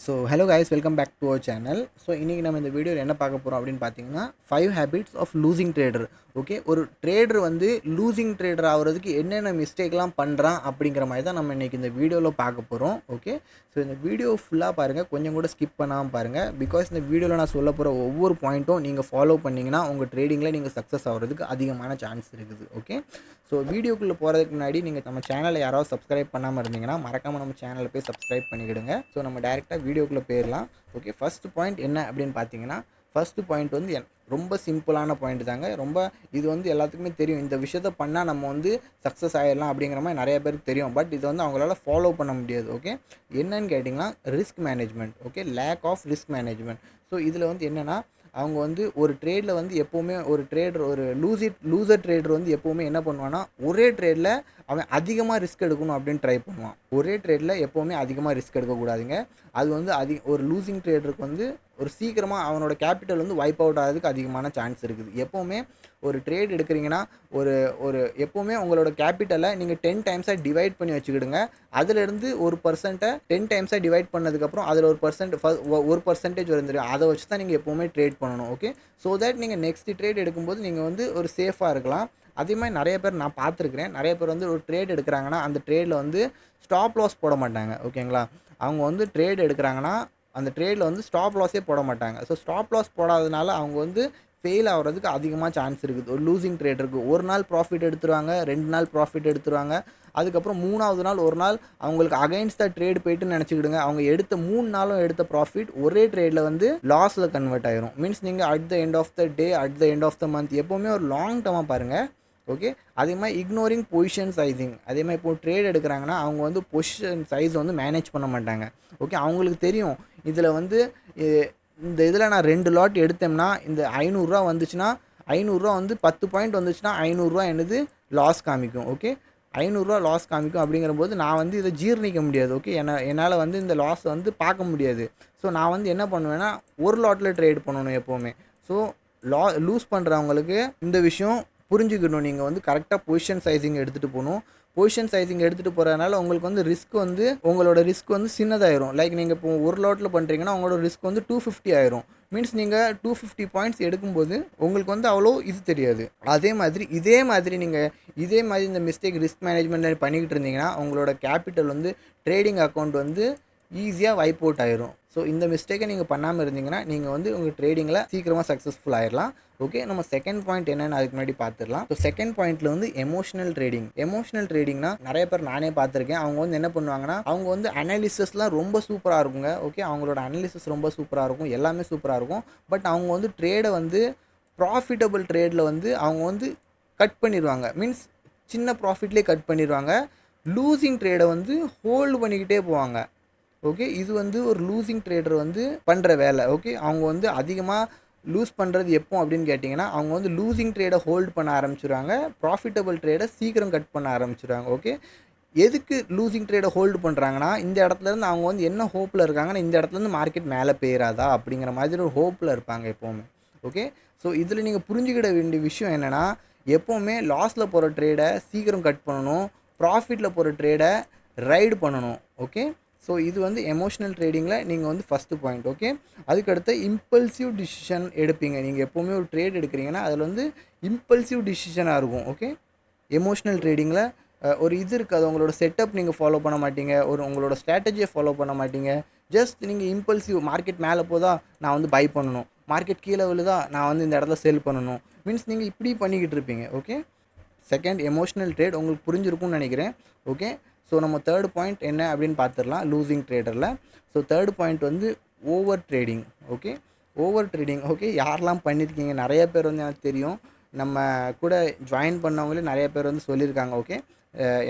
So hello guys welcome back to our channel so இன்றைக்கி நம்ம இந்த வீடியோவில் என்ன பார்க்க போகிறோம் அப்படின்னு பார்த்தீங்கன்னா five habits of losing trader okay ஒரு ட்ரேடர் வந்து லூசிங் ட்ரேடர் ஆகிறதுக்கு என்னென்ன மிஸ்டேக்லாம் பண்ணுறான் அப்படிங்கிற மாதிரி தான் நம்ம இன்றைக்கி இந்த வீடியோவில் பார்க்க போகிறோம் ஓகே ஸோ இந்த வீடியோ ஃபுல்லாக பாருங்கள் கொஞ்சம் கூட ஸ்கிப் பண்ணாமல் பாருங்கள் பிகாஸ் இந்த வீடியோவில் நான் சொல்ல போகிற ஒவ்வொரு பாயிண்ட்டும் நீங்கள் ஃபாலோ பண்ணிங்கன்னா உங்கள் ட்ரேடிங்கில் நீங்கள் சக்ஸஸ் ஆகிறதுக்கு அதிகமான சான்ஸ் இருக்குது. ஓகே ஸோ வீடியோக்குள்ளே போகிறதுக்கு முன்னாடி நீங்கள் நம்ம சேனலை யாராவது சப்ஸ்கிரைப் பண்ணாமல் இருந்தீங்கன்னா மறக்காமல் நம்ம சேனலை போய் சப்ஸ்கிரைப் பண்ணிக்கிடுங்க. ஸோ நம்ம டேரெக்டாக வீடியோக்குள்ளே போயிடலாம் ஓகே ஃபஸ்ட் பாயிண்ட் என்ன அப்படின்னு பார்த்தீங்கன்னா ஃபஸ்ட்டு பாயிண்ட் வந்து என் ரொம்ப சிம்பிளான பாயிண்ட் தாங்க. ரொம்ப இது வந்து எல்லாத்துக்குமே தெரியும். இந்த விஷயத்த பண்ணால் நம்ம வந்து சக்ஸஸ் ஆகிடலாம் அப்படிங்கிற மாதிரி நிறைய பேருக்கு தெரியும். பட் இது வந்து அவங்களால ஃபாலோ பண்ண முடியாது ஓகே என்னன்னு கேட்டிங்கன்னா risk management okay lack of risk management so இதில் வந்து என்னென்னா அவங்க வந்து ஒரு ட்ரேடில் வந்து எப்போவுமே ஒரு ட்ரேடர் ஒரு லூசி லூசர் ட்ரேடர் வந்து எப்போவுமே என்ன பண்ணுவான்னா ஒரே ட்ரேடில் அவன் அதிகமாக ரிஸ்க் எடுக்கணும் அப்படின்னு ட்ரை பண்ணுவான். ஒரே ட்ரேடில் எப்போவுமே அதிகமாக ரிஸ்க் எடுக்கக்கூடாதுங்க. அது வந்து அதிக ஒரு லூசிங் ட்ரேடருக்கு வந்து ஒரு சீக்கிரமாக அவனோட கேபிட்டல் வந்து வைப் அவுட் ஆகிறதுக்கு அதிகமான சான்ஸ் இருக்குது. எப்போவுமே ஒரு ட்ரேட் எடுக்கிறீங்கன்னா ஒரு ஒரு எப்போவுமே உங்களோட கேபிட்டலை நீங்கள் டென் டைம்ஸாக டிவைட் பண்ணி வச்சுக்கிடுங்க. அதுலேருந்து ஒரு பர்சன்ட்டை டென் டைம்ஸாக டிவைட் பண்ணதுக்கப்புறம் அதில் ஒரு பர்சன்ட் ஒரு பர்சன்டேஜ் வந்துடும் அதை வச்சு தான் நீங்கள் எப்போவுமே ட்ரேட் பண்ணணும் ஓகே ஸோ தட் நீங்கள் நெக்ஸ்ட் ட்ரேட் எடுக்கும்போது நீங்கள் வந்து ஒரு சேஃபாக இருக்கலாம். அதே மாதிரி நிறைய பேர் நான் பார்த்துருக்குறேன். நிறைய பேர் வந்து ஒரு ட்ரேட் எடுக்கிறாங்கன்னா அந்த ட்ரேடில் வந்து ஸ்டாப் லாஸ் போட மாட்டாங்க ஓகேங்களா அவங்க வந்து ட்ரேட் எடுக்கிறாங்கன்னா அந்த ட்ரேடில் வந்து ஸ்டாப் லாஸே போட மாட்டாங்க. ஸோ ஸ்டாப் லாஸ் போடாதனால அவங்க வந்து ஃபெயில் ஆகிறதுக்கு அதிகமாக சான்ஸ் இருக்குது. ஒரு லூசிங் ட்ரேட் இருக்குது ஒரு நாள் ப்ராஃபிட் எடுத்துருவாங்க ரெண்டு நாள் ப்ராஃபிட் எடுத்துருவாங்க. அதுக்கப்புறம் மூணாவது நாள் ஒரு நாள் அவங்களுக்கு அகைன்ஸ்டாக ட்ரேடு ட்ரேட் போயிட்டு நினச்சிக்கிடுங்க. அவங்க எடுத்த மூணு நாளும் எடுத்த ப்ராஃபிட் ஒரே ட்ரேடில் வந்து லாஸில் கன்வெர்ட் ஆயிரும். மீன்ஸ் நீங்கள் at the end of the day at the end of the month எப்போவுமே ஒரு லாங் டேர்மாக பாருங்கள் ஓகே அதே மாதிரி இக்னோரிங் பொசிஷன் சைஸிங் அதே மாதிரி இப்போ ட்ரேட் எடுக்கிறாங்கன்னா அவங்க வந்து பொசிஷன் சைஸ் வந்து மேனேஜ் பண்ண மாட்டாங்க. ஓகே அவங்களுக்கு தெரியும். இதில் வந்து இந்த இதில் நான் ரெண்டு லாட் எடுத்தோம்னா இந்த ஐநூறுரூவா வந்துச்சுன்னா ஐநூறுரூவா வந்து பத்து பாயிண்ட் வந்துச்சுன்னா ஐநூறுரூவா என்னது? லாஸ் காமிக்கும் ஓகே ஐநூறுரூவா லாஸ் காமிக்கும் அப்படிங்கிற போது நான் வந்து இதை ஜீர்ணிக்க முடியாது ஓகே என்ன என்னால் வந்து இந்த லாஸ் வந்து பார்க்க முடியாது. ஸோ நான் வந்து என்ன பண்ணுவேன்னா ஒரு லாட்டில் ட்ரேட் பண்ணணும் எப்போவுமே. ஸோ லா லூஸ் பண்ணுறவங்களுக்கு இந்த விஷயம் புரிஞ்சுக்கணும். நீங்கள் வந்து கரெக்டாக பொசிஷன் சைஸிங் எடுத்துகிட்டு போகணும். பொசிஷன் சைஸிங் எடுத்துகிட்டு போகிறதுனால உங்களுக்கு வந்து ரிஸ்க் வந்து உங்களோட ரிஸ்க் வந்து சின்னதாயிரும். லைக் நீங்கள் இப்போ ஒரு லாட்டில் பண்ணுறீங்கன்னா உங்களோட ரிஸ்க் வந்து டூ ஃபிஃப்டி ஆயிரும். மீன்ஸ் நீங்கள் டூ ஃபிஃப்டி பாயிண்ட்ஸ் எடுக்கும்போது உங்களுக்கு வந்து அவ்வளோ இது தெரியாது. அதே மாதிரி இதே மாதிரி நீங்கள் இதே மாதிரி இந்த மிஸ்டேக் ரிஸ்க் மேனேஜ்மெண்ட் பண்ணிக்கிட்டு இருந்தீங்கன்னா உங்களோட கேபிட்டல் வந்து ட்ரேடிங் அக்கௌண்ட் வந்து ஈஸியாக வைப் அவுட் ஆயிரும். ஸோ இந்த மிஸ்டேக்கை நீங்கள் பண்ணாமல் இருந்தீங்கன்னா நீங்கள் வந்து உங்கள் ட்ரேடிங்கில் சீக்கிரமாக சக்ஸஸ்ஃபுல் ஆயிடலாம் ஓகே நம்ம செகண்ட் பாயிண்ட் என்னென்னு அதுக்கு முன்னாடி பார்த்துடலாம் ஸோ செகண்ட் பாயிண்ட்ல வந்து எமோஷனல் ட்ரேடிங் எமோஷனல் ட்ரேடிங்னா நிறைய பேர் நானே பார்த்துருக்கேன் அவங்க வந்து என்ன பண்ணுவாங்கன்னா அவங்க வந்து அனாலிசிஸ்லாம் ரொம்ப சூப்பராக இருக்குங்க. ஓகே அவங்களோட அனாலிசிஸ் ரொம்ப சூப்பராக இருக்கும். எல்லாமே சூப்பராக இருக்கும். பட் அவங்க வந்து ட்ரேடை வந்து ப்ராஃபிட்டபிள் ட்ரேடில் வந்து அவங்க வந்து கட் பண்ணிடுவாங்க மீன்ஸ் சின்ன ப்ராஃபிட்லேயே கட் பண்ணிடுவாங்க லூசிங் ட்ரேடை வந்து ஹோல்டு பண்ணிக்கிட்டே போவாங்க. ஓகே இது வந்து ஒரு லூசிங் ட்ரேடர் வந்து பண்ணுற வேலை. ஓகே அவங்க வந்து அதிகமாக லூஸ் பண்ணுறது எப்போ அப்படின்னு கேட்டிங்கன்னா அவங்க வந்து லூசிங் ட்ரேடை ஹோல்ட் பண்ண ஆரம்பிச்சிடுவாங்க ப்ராஃபிட்டபிள் ட்ரேடை சீக்கிரம் கட் பண்ண ஆரம்பிச்சிடுவாங்க ஓகே எதுக்கு லூசிங் ட்ரேடை ஹோல்டு பண்ணுறாங்கன்னா இந்த இடத்துலேருந்து அவங்க வந்து என்ன ஹோப்பில் இருக்காங்கன்னா இந்த இடத்துலேருந்து மார்க்கெட் மேலே போயிடாதா அப்படிங்கிற மாதிரி ஒரு ஹோப்பில் இருப்பாங்க எப்போவுமே. ஓகே ஸோ இதில் நீங்கள் புரிஞ்சுக்கிட வேண்டிய விஷயம் என்னென்னா எப்போவுமே லாஸில் போகிற ட்ரேடை சீக்கிரம் கட் பண்ணணும் ப்ராஃபிட்டில் போகிற ட்ரேடை ரைடு பண்ணணும். ஓகே ஸோ இது வந்து எமோஷனல் ட்ரேடிங்கில் நீங்கள் வந்து ஃபஸ்ட்டு பாயிண்ட் ஓகே அதுக்கடுத்து இம்பல்சிவ் டிசிஷன் எடுப்பீங்க. நீங்கள் எப்போவுமே ஒரு ட்ரேட் எடுக்கிறீங்கன்னா அதில் வந்து இம்பல்சிவ் டிசிஷனாக இருக்கும் ஓகே எமோஷ்னல் ட்ரேடிங்கில் ஒரு இது இருக்காது. உங்களோட செட்டப் நீங்கள் ஃபாலோ பண்ண மாட்டீங்க. ஒரு உங்களோட ஸ்ட்ராட்டஜியை ஃபாலோ பண்ண மாட்டீங்க. ஜஸ்ட் நீங்கள் இம்பல்சிவ் மார்க்கெட் மேலே போதா நான் வந்து பை பண்ணணும். மார்க்கெட் கீழே விழுதா நான் வந்து இந்த இடத்துல சேல் பண்ணணும். மீன்ஸ் நீங்கள் இப்படி பண்ணிக்கிட்டு இருப்பீங்க ஓகே செகண்ட் எமோஷ்னல் ட்ரேட் உங்களுக்கு புரிஞ்சிருக்கும்னு நினைக்கிறேன் ஓகே ஸோ நம்ம தேர்ட் பாயிண்ட் என்ன அப்படின்னு பார்த்துடலாம் லூசிங் ட்ரேடரில் ஸோ தேர்ட் பாயிண்ட் வந்து over trading okay over trading okay யாரெல்லாம் பண்ணியிருக்கீங்க நிறைய பேர் வந்து எனக்கு தெரியும். நம்ம கூட ஜாயின் பண்ணவங்களே நிறைய பேர் வந்து சொல்லியிருக்காங்க ஓகே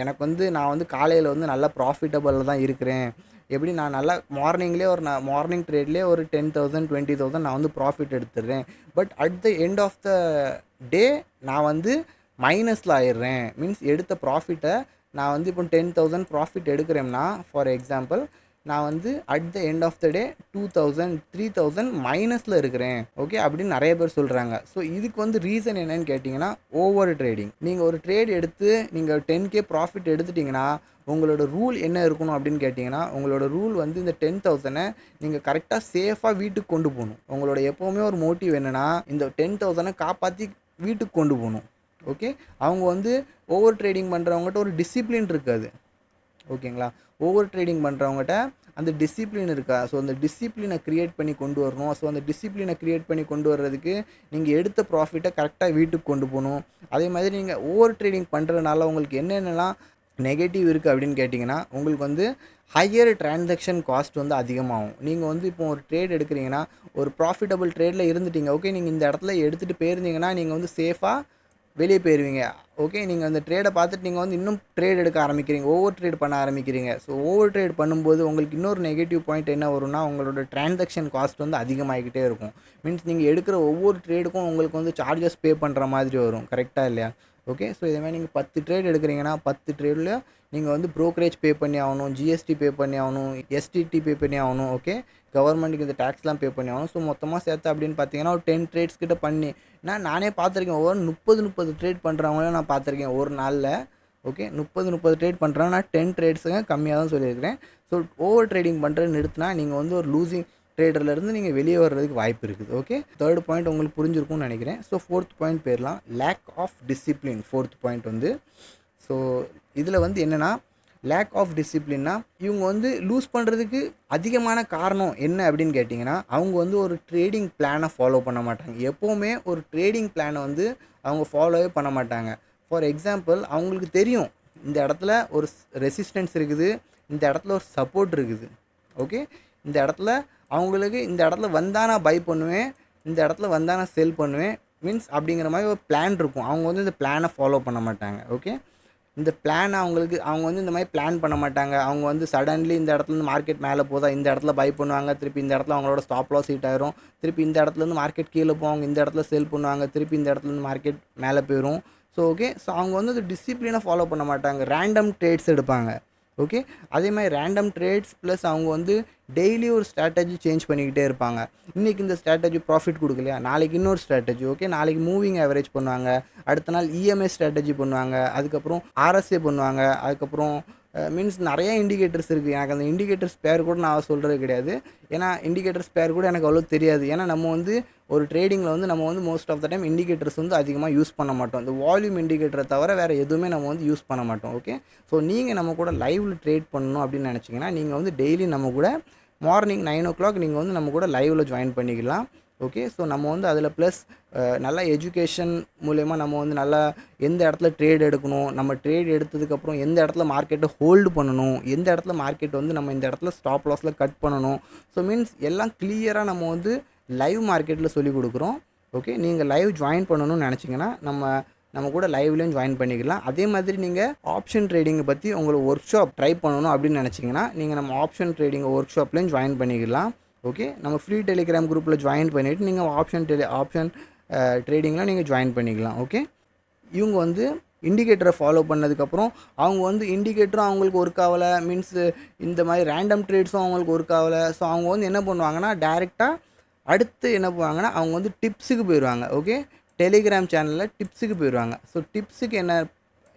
எனக்கு வந்து நான் வந்து காலையில் வந்து நல்லா ப்ராஃபிட்டபிளில் தான் இருக்கிறேன். எப்படி? நான் நல்லா மார்னிங்லேயே ஒரு நான் மார்னிங் ட்ரேட்லேயே ஒரு டென் தௌசண்ட் டுவெண்ட்டி தௌசண்ட் நான் வந்து ப்ராஃபிட் எடுத்துடுறேன். But at the end of the day நான் வந்து மைனஸில் ஆயிடுறேன். மீன்ஸ் எடுத்த ப்ராஃபிட்டை நான் வந்து இப்போ டென் தௌசண்ட் ப்ராஃபிட் எடுக்கிறேன்னா ஃபார் எக்ஸாம்பிள் நான் வந்து at the end of the day two thousand three thousand மைனஸில் இருக்கிறேன். ஓகே அப்படின்னு நிறைய பேர் சொல்கிறாங்க ஸோ இதுக்கு வந்து ரீசன் என்னன்னு கேட்டிங்கன்னா ஓவர் ட்ரேடிங் நீங்கள் ஒரு ட்ரேட் எடுத்து நீங்கள் டென் கே ப்ராஃபிட் எடுத்துட்டிங்கன்னா உங்களோட ரூல் என்ன இருக்கணும் அப்படின்னு கேட்டிங்கன்னா உங்களோட ரூல் வந்து இந்த டென் தௌசண்டை நீங்கள் கரெக்டாக சேஃபாக வீட்டுக்கு கொண்டு போகணும். உங்களோட எப்போவுமே ஒரு மோட்டிவ் என்னென்னா இந்த டென் தௌசண்டை காப்பாற்றி வீட்டுக்கு கொண்டு போகணும். ஓகே அவங்க வந்து ஓவர் ட்ரேடிங் பண்ணுறவங்ககிட்ட ஒரு டிசிப்ளின் இருக்காது. ஓகேங்களா ஓவர் ட்ரேடிங் பண்ணுறவங்ககிட்ட அந்த டிசிப்ளின் இருக்கா? ஸோ அந்த டிசிப்ளினை க்ரியேட் பண்ணி கொண்டு வரணும். ஸோ அந்த டிசிப்ளினை க்ரியேட் பண்ணி கொண்டு வர்றதுக்கு நீங்கள் எடுத்த ப்ராஃபிட்டை கரெக்டாக வீட்டுக்கு கொண்டு போகணும். அதே மாதிரி நீங்கள் ஓவர் ட்ரேடிங் பண்ணுறதுனால உங்களுக்கு என்னென்னலாம் நெகட்டிவ் இருக்குது அப்படின்னு கேட்டிங்கன்னா உங்களுக்கு வந்து ஹையர் டிரான்சாக்ஷன் காஸ்ட் வந்து அதிகமாகும். நீங்கள் வந்து இப்போ ஒரு ட்ரேட் எடுக்கிறீங்கன்னா ஒரு ப்ராஃபிட்டபிள் ட்ரேடில் இருந்துட்டீங்க. ஓகே நீங்கள் இந்த இடத்துல எடுத்துகிட்டு போயிருந்தீங்கன்னா நீங்கள் வந்து சேஃபாக வெளியே போயிடுவீங்க ஓகே நீங்கள் அந்த ட்ரேடை பார்த்துட்டு நீங்கள் வந்து இன்னும் ட்ரேட் எடுக்க ஆரம்பிக்கிறீங்க. ஓவர் ட்ரேட் பண்ண ஆரம்பிக்கிறீங்க. ஸோ ஓவர் ட்ரேட் பண்ணும்போது உங்களுக்கு இன்னொரு நெகட்டிவ் பாயிண்ட் என்ன வரும்னா உங்களோட டிரான்சாக்ஷன் காஸ்ட் வந்து அதிகமாகிக்கிட்டே இருக்கும். மீன்ஸ் நீங்கள் எடுக்கிற ஒவ்வொரு ட்ரேடுக்கும் உங்களுக்கு வந்து சார்ஜஸ் பே பண்ணுற மாதிரி வரும். கரெக்டாக இல்லையா? ஓகே ஸோ இதே மாதிரி நீங்கள் பத்து ட்ரேட் எடுக்கிறீங்கன்னா பத்து ட்ரேடில் நீங்கள் வந்து ப்ரோக்கரேஜ் பே பண்ணி ஆகணும் ஜிஎஸ்டி பே பண்ணி ஆகணும் எஸ்டிடி பே பண்ணி ஆகணும் ஓகே கவர்மெண்ட்டுக்கு இந்த டேக்ஸ்லாம் பே பண்ணி ஆகணும். ஸோ மொத்தமாக சேர்த்து அப்படின்னு பார்த்தீங்கன்னா ஒரு டென் ட்ரேட்ஸ் கிட்ட பண்ணி நான் நானே பார்த்துருக்கேன் ஒவ்வொரு முப்பது முப்பது ட்ரேட் பண்ணுறவங்களையும் நான் பார்த்துருக்கேன் ஒரு நாளில் ஓகே முப்பது முப்பது ட்ரேட் பண்ணுறேன் நான் டென் ட்ரேட்ஸுங்க கம்மியாக தான் சொல்லியிருக்கிறேன். ஸோ ஓவர் ட்ரேடிங் பண்ணுறது நிறுத்தினா நீங்கள் வந்து ஒரு லூசிங் ட்ரேடர்லேருந்து நீங்கள் வெளியே வர்றதுக்கு வாய்ப்பு இருக்குது ஓகே தேர்ட் பாயிண்ட் உங்களுக்கு புரிஞ்சிருக்கும்னு நினைக்கிறேன். ஸோ ஃபோர்த் பாயிண்ட் பேர்லாம் lack of discipline fourth point வந்து. ஸோ இதில் வந்து என்னென்னா லேக் ஆஃப் டிசிப்ளின்னா இவங்க வந்து லூஸ் பண்ணுறதுக்கு அதிகமான காரணம் என்ன அப்படின்னு கேட்டிங்கன்னா அவங்க வந்து ஒரு ட்ரேடிங் பிளானை ஃபாலோ பண்ண மாட்டாங்க. எப்போவுமே ஒரு ட்ரேடிங் பிளானை வந்து அவங்க ஃபாலோவே பண்ண மாட்டாங்க. ஃபார் எக்ஸாம்பிள் அவங்களுக்கு தெரியும் இந்த இடத்துல ஒரு ரெசிஸ்டன்ஸ் இருக்குது இந்த இடத்துல ஒரு சப்போர்ட் இருக்குது ஓகே இந்த இடத்துல அவங்களுக்கு இந்த இடத்துல வந்தால் நான் பை பண்ணுவேன் இந்த இடத்துல வந்தால் நான் செல் பண்ணுவேன். மீன்ஸ் அப்படிங்கிற மாதிரி ஒரு பிளான் இருக்கும். அவங்க வந்து இந்த பிளானை ஃபாலோ பண்ண மாட்டாங்க. ஓகே இந்த பிளான் அவங்களுக்கு அவங்க வந்து இந்த மாதிரி பிளான் பண்ண மாட்டாங்க. அவங்க வந்து சடன்லி இந்த இடத்துலேருந்து மார்க்கெட் மேலே போதா இந்த இடத்துல பை பண்ணுவாங்க. திருப்பி இந்த இடத்துல அவங்களோட ஸ்டாப் லாஸ் ஹீட் ஆயிரும். திருப்பி இந்த இடத்துலேருந்து மார்க்கெட் கீழே போவாங்க. இந்த இடத்துல செல் பண்ணுவாங்க. திருப்பி இந்த இடத்துலேருந்து மார்க்கெட் மேலே போயிடும் ஸோ ஓகே ஸோ அவங்க வந்து அந்த டிசிப்ளினை ஃபாலோ பண்ண மாட்டாங்க. ரேண்டம் ட்ரேட்ஸ் எடுப்பாங்க. ஓகே அதே மாதிரி ரேண்டம் ட்ரேட்ஸ் ப்ளஸ் அவங்க வந்து டெய்லி ஒரு ஸ்ட்ராட்டஜி சேஞ்ச் பண்ணிக்கிட்டே இருப்பாங்க. இன்றைக்கி இந்த ஸ்ட்ராட்டஜி ப்ராஃபிட் கொடுக்கலையா? நாளைக்கு இன்னொரு ஸ்ட்ராட்டஜி ஓகே நாளைக்கு மூவிங் ஆவரேஜ் பண்ணுவாங்க. அடுத்த நாள் இஎம்ஐ ஸ்ட்ராட்டஜி பண்ணுவாங்க. அதுக்கப்புறம் ஆர்எஸ்ஏ பண்ணுவாங்க. அதுக்கப்புறம் மீன்ஸ் நிறைய இண்டிகேட்டர்ஸ் இருக்குது எனக்கு அந்த இண்டிகேட்டர்ஸ் பேர் கூட நான் சொல்கிறது கிடையாது. ஏன்னா இண்டிகேட்டர்ஸ் பேர் கூட எனக்கு அவ்வளோ தெரியாது. ஏன்னா நம்ம வந்து ஒரு ட்ரேடிங்கில் வந்து நம்ம வந்து most of the time indicators வந்து அதிகமாக யூஸ் பண்ண மாட்டோம். இந்த வால்யூம் இண்டிகேட்டரை தவிர வேறு எதுவுமே நம்ம வந்து யூஸ் பண்ண மாட்டோம். ஓகே ஸோ நீங்கள் நம்ம கூட லைவில் ட்ரேட் பண்ணணும் அப்படின்னு நினச்சிங்கன்னா நீங்கள் வந்து டெய்லி நம்ம கூட மார்னிங் நைன் ஓ கிளாக் நீங்கள் வந்து நம்ம கூட லைவில் ஜாயின் பண்ணிக்கலாம். ஓகே ஸோ நம்ம வந்து அதில் ப்ளஸ் நல்ல எஜுகேஷன் மூலயமா நம்ம வந்து நல்லா எந்த இடத்துல ட்ரேட் எடுக்கணும் நம்ம ட்ரேட் எடுத்ததுக்கப்புறம் எந்த இடத்துல மார்க்கெட்டை ஹோல்டு பண்ணணும் எந்த இடத்துல மார்க்கெட் வந்து நம்ம இந்த இடத்துல ஸ்டாப் லாஸில் கட் பண்ணணும். ஸோ மீன்ஸ் எல்லாம் கிளியராக நம்ம வந்து லைவ் மார்க்கெட்டில் சொல்லிக் கொடுக்குறோம். ஓகே நீங்கள் லைவ் ஜாயின் பண்ணணும்னு நினச்சிங்கன்னா நம்ம நம்ம கூட லைவ்லேயும் ஜாயின் பண்ணிக்கலாம். அதே மாதிரி நீங்கள் ஆப்ஷன் ட்ரேடிங்கை பற்றி உங்களுக்கு ஒர்க் ஷாப் ட்ரை பண்ணணும் அப்படின்னு நினச்சிங்கன்னா நீங்கள் நம்ம ஆப்ஷன் ட்ரேடிங் ஒர்க் ஷாப்லேயும் ஜாயின் பண்ணிக்கலாம். ஓகே நம்ம ஃப்ரீ டெலிகிராம் குரூப்பில் ஜாயின் பண்ணிவிட்டு நீங்கள் ஆப்ஷன் டெலி ஆப்ஷன் ட்ரேடிங்லாம் நீங்கள் ஜாயின் பண்ணிக்கலாம். ஓகே இவங்க வந்து இண்டிகேட்டரை ஃபாலோ பண்ணதுக்கப்புறம் அவங்க வந்து இண்டிகேட்டரும் அவங்களுக்கு ஒர்க் ஆகலை மீன்ஸ் இந்த மாதிரி ரேண்டம் ட்ரேட்ஸும் அவங்களுக்கு ஒர்க் ஆகலை. ஸோ அவங்க வந்து என்ன பண்ணுவாங்கன்னா டேரெக்டாக அடுத்து என்ன பண்ணுவாங்கன்னா அவங்க வந்து டிப்ஸுக்கு போயிடுவாங்க ஓகே டெலிகிராம் சேனலில் டிப்ஸுக்கு போயிடுவாங்க ஸோ டிப்ஸுக்கு என்ன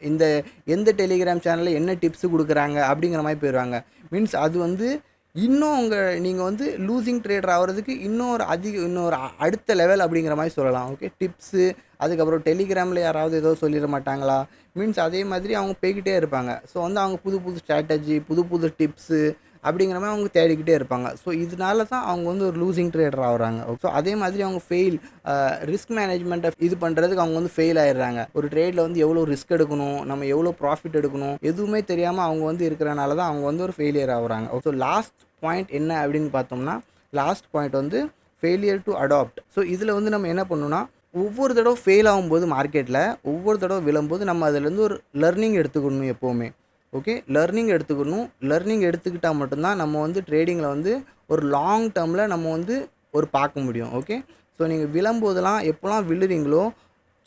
இந்த எந்த டெலிகிராம் சேனலில் என்ன டிப்ஸு கொடுக்குறாங்க அப்படிங்கிற மாதிரி போயிடுவாங்க மீன்ஸ் அது வந்து இன்னும் உங்கள் நீங்கள் வந்து லூசிங் ட்ரேடர் ஆகிறதுக்கு இன்னும் ஒரு அதிக இன்னொரு அடுத்த லெவல் அப்படிங்கிற மாதிரி சொல்லலாம். ஓகே டிப்ஸு அதுக்கப்புறம் டெலிகிராமில் யாராவது ஏதோ சொல்லிட மாட்டாங்களா? மீன்ஸ் அதே மாதிரி அவங்க போய்கிட்டே இருப்பாங்க. ஸோ வந்து அவங்க புது புது ஸ்ட்ராட்டஜி புது புது டிப்ஸு அப்படிங்கிற மாதிரி அவங்க தேடிக்கிட்டே இருப்பாங்க. ஸோ இதனால தான் அவங்க வந்து ஒரு லூசிங் ட்ரேடர் ஆகுறாங்க. ஸோ அதே மாதிரி அவங்க ஃபெயில் ரிஸ்க் மேனேஜ்மெண்ட்டை இது பண்ணுறதுக்கு அவங்க வந்து ஃபெயில் ஆயிடுறாங்க. ஒரு ட்ரேடில் வந்து எவ்வளோ ரிஸ்க் எடுக்கணும் நம்ம எவ்வளோ ப்ராஃபிட் எடுக்கணும் எதுவுமே தெரியாமல் அவங்க வந்து இருக்கிறனால தான் அவங்க வந்து ஒரு ஃபெயிலியர் ஆகுறாங்க. ஸோ லாஸ்ட் பாயிண்ட் என்ன அப்படின்னு பார்த்தோம்னா லாஸ்ட் பாயிண்ட் வந்து ஃபெயிலியர் டு அடாப்ட் ஸோ இதில் வந்து நம்ம என்ன பண்ணணும்னா ஒவ்வொரு தடவை ஃபெயில் ஆகும்போது மார்க்கெட்டில் ஒவ்வொரு தடவை விழும்போது நம்ம அதுலேருந்து ஒரு லேர்னிங் எடுத்துக்கணும் எப்போவுமே. ஓகே லர்னிங் எடுத்துக்கணும். லர்னிங் எடுத்துக்கிட்டால் மட்டும்தான் நம்ம வந்து ட்ரேடிங்கில் வந்து ஒரு லாங் டேர்மில் நம்ம வந்து ஒரு பார்க்க முடியும். ஓகே ஸோ நீங்கள் விழும்போதெல்லாம் எப்போல்லாம் விழுறீங்களோ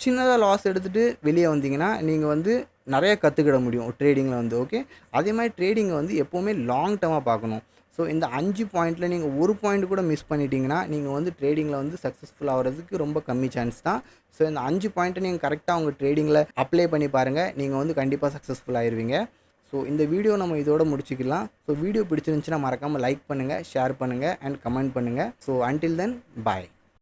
சின்னதாக லாஸ் எடுத்துகிட்டு வெளியே வந்தீங்கன்னா நீங்கள் வந்து நிறைய கற்றுக்கிட முடியும் ட்ரேடிங்கில் வந்து. ஓகே அதே மாதிரி ட்ரேடிங்கை வந்து எப்போவுமே லாங் டர்மாக பார்க்கணும். ஸோ இந்த அஞ்சு பாயிண்ட்டில் நீங்கள் ஒரு பாயிண்ட் கூட மிஸ் பண்ணிட்டீங்கன்னா நீங்கள் வந்து ட்ரேடிங்கில் வந்து சக்ஸஸ்ஃபுல் ஆகிறதுக்கு ரொம்ப கம்மி சான்ஸ் தான். ஸோ இந்த அஞ்சு பாயிண்ட்டை நீங்கள் கரெக்டாக உங்கள் ட்ரேடிங்கில் அப்ளை பண்ணி பாருங்கள் நீங்கள் வந்து கண்டிப்பாக சக்ஸஸ்ஃபுல் ஆயிடுவீங்க ஸோ இந்த வீடியோ நம்ம இதோட முடிச்சுக்கலாம். ஸோ வீடியோ பிடிச்சிருந்துச்சுன்னா மறக்காமல் லைக் பண்ணுங்கள் ஷேர் பண்ணுங்கள் அண்ட் கமெண்ட் பண்ணுங்கள் ஸோ அன்டில் தென் பாய்